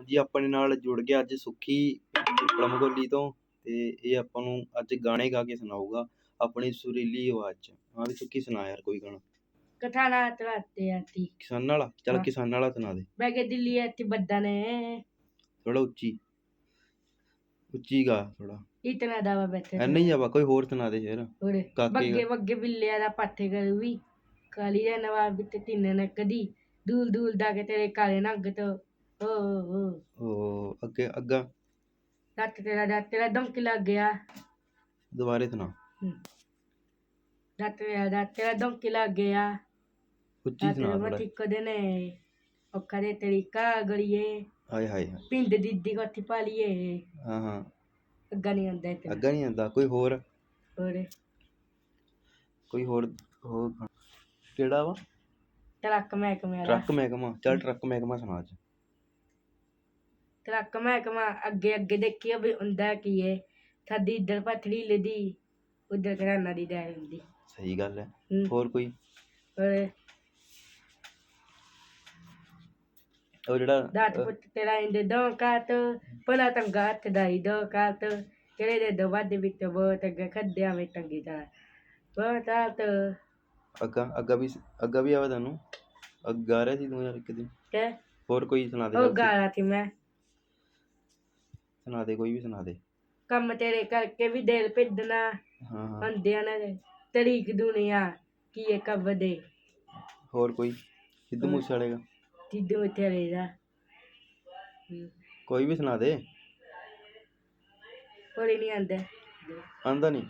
ਹਾਂਜੀ ਆਪਣੇ ਨਾਲ ਜੁੜ ਗਿਆ ਅੱਜ ਸੁੱਖੀ ਪਲਮਗੋਲੀ ਤੋਂ ਤੇ ਇਹ ਆਪਾਂ ਨੂੰ ਅੱਜ ਗਾਣੇ ਗਾ ਕੇ ਸੁਣਾਊਗਾ ਆਪਣੀ ਸੁਰੀਲੀ ਆਵਾਜ਼ 'ਚ। ਹਾਂ ਵੀ ਸੁੱਖੀ ਸੁਣਾ ਯਾਰ ਕੋਈ ਗਾਣਾ। ਕਠਾਣਾ ਤਰਾਤੇ ਆਤੀ ਕਿਸਾਨਾਂ ਵਾਲਾ? ਚੱਲ ਹਾਂ। ਕਿਸਾਨਾਂ ਵਾਲਾ ਸੁਣਾ ਦੇ। ਬੈ ਕੇ ਦਿੱਲੀ ਆਤੀ ਬੱਦਾ ਨੇ। ਥੋੜਾ ਉੱਚੀ। ਉੱਚੀ ਗਾ ਥੋੜਾ ਇਤਨਾ ਦਾਵਾ ਬੈਠੇ ਐ ਨਹੀਂ ਜਾਵਾ ਕੋਈ ਹੋਰ ਸੁਣਾ ਦੇ ਯਾਰ ਹੋਰ ਕਾਕੇ ਬੱਗੇ ਬੱਗੇ ਬਿੱਲਿਆਂ ਦਾ ਪਾਠੇ ਕਰੂ ਵੀ ਕਾਲੀ ਦਾ ਨਵਾਬ ਵਿੱਚ ਤਿੰਨ ਨੇ ਕਦੀ ਦੂਲ ਦੂਲ ਦਾ ਕੇ ਤੇਰੇ ਕਾਲੇ ਨੰਗ ਤੋਂ ਓ ਓ ਉਹ ਅੱਗੇ ਅੱਗਾ। ਰੱਤ ਤੇਰਾ ਦਾ ਤੇਰਾ ਦਮਕ ਲੱਗ ਗਿਆ। ਦੁਬਾਰੇ ਸੁਣਾ। ਰੱਤ ਤੇਰਾ ਦਾ ਤੇਰਾ ਦਮਕ ਲੱਗ ਗਿਆ। ਉੱਚੀ ਰੱਤ ਸੁਣਾ ਤੇਰਾ ਥੋੜਾ ਮੱਠੀ ਕਦੇ ਨੇ ਔਖਾ ਦੇ ਤੇਰੀ ਕਾ ਗਲੀਏ। ਹਾਏ ਹਾਏ ਹਾਏ। ਪਿੰਡ ਦੀਦੀ ਕੋਠੀ ਪਾਲੀਏ। ਹਾਂ ਹਾਂ। ਅੱਗਾ ਨਹੀਂ ਆਉਂਦਾ ਤੇ ਅੱਗਾ ਨਹੀਂ ਆਂਦਾ ਕੋਈ ਹੋਰ? ਹੋਰ? ਕੋਈ ਹੋਰ ਹੋਰ? ਗਾਣਾ। ਕਿਹੜਾ ਵਾ? ਟਰੱਕ ਮਹਿਕਮੇ ਵਾਲਾ। ਟਰੱਕ ਮਹਿਕਮਾ ਚੱਲ ਟਰੱਕ ਮਹਿਕਮਾ ਸੁਣਾ ਅੱਜ। ਟਰੱਕ ਮਹਿਕਮਾ ਅੱਗੇ ਅੱਗੇ ਦੇਖੀਏ ਵੀ ਹੁੰਦਾ ਕੀ ਏ। ਸਾਡੀ ਇੱਧਰ ਪਥੜੀ ਲਦੀ ਉਧਰ ਘਰਾਨਾ ਦੀ ਡੈਰ ਹੁੰਦੀ ਸਹੀ ਗੱਲ ਹੈ ਹੂੰ। ਹੋਰ ਕੋਈ? ਉਹ ਜਿਹੜਾ ਦਾਤ ਪੁੱਤ ਤੇਰਾ ਇੰਦੇ ਦੋ ਕਾਤ ਪਲਾ ਤੰਗਾ ਹੱਥ ਦਾਈ ਦੋ ਕਾਤ। ਤੇਰੇ ਦੇ ਦੋ ਵੱਧ ਵਿੱਚ ਬਹੁਤ ਅੱਗੇ ਖੱਡਿਆਂ ਵਿੱਚ ਟੰਗੀ ਦਾ। ਬਹੁਤ ਆਤ ਅੱਗਾ ਅੱਗਾ ਵੀ ਅੱਗਾ ਵੀ ਆਵਾ ਤੈਨੂੰ ਅੱਗਾ ਰਿਹਾ ਸੀ ਤੂੰ ਯਾਰ ਇੱਕ ਦਿਨ। ਤੇ ਹੋਰ ਕੋਈ ਸੁਣਾ ਦੇ ਉਹ ਚੱਲ, ਗਾਲਾ ਸੀ ਮੈਂ। ਸੁਣਾ ਦੇ ਕੋਈ ਵੀ ਸੁਣਾ ਦੇ। ਕੰਮ ਤੇਰੇ ਕਰਕੇ ਵੀ ਦਿਲ ਭਿੱਦਣਾ ਹਾਂ ਹਾਂ। ਹੁੰਦਿਆਂ ਨੇ ਤਰੀਕ ਦੁਨੀਆ ਕੀ ਇਹ ਕਬ ਦੇ। ਹੋਰ ਕੋਈ? ਸਿੱਧੂ। ਮੂਸੇ ਵਾਲੇ ਦਾ। ਤਿੱਦੂ ਤੇਰੇ ਦਾ। ਕੋਈ ਵੀ ਸੁਣਾ ਦੇ। ਹੋਰ ਹੀ ਨਹੀਂ ਆਂਦਾ ਆਂਦਾ ਨਹੀਂ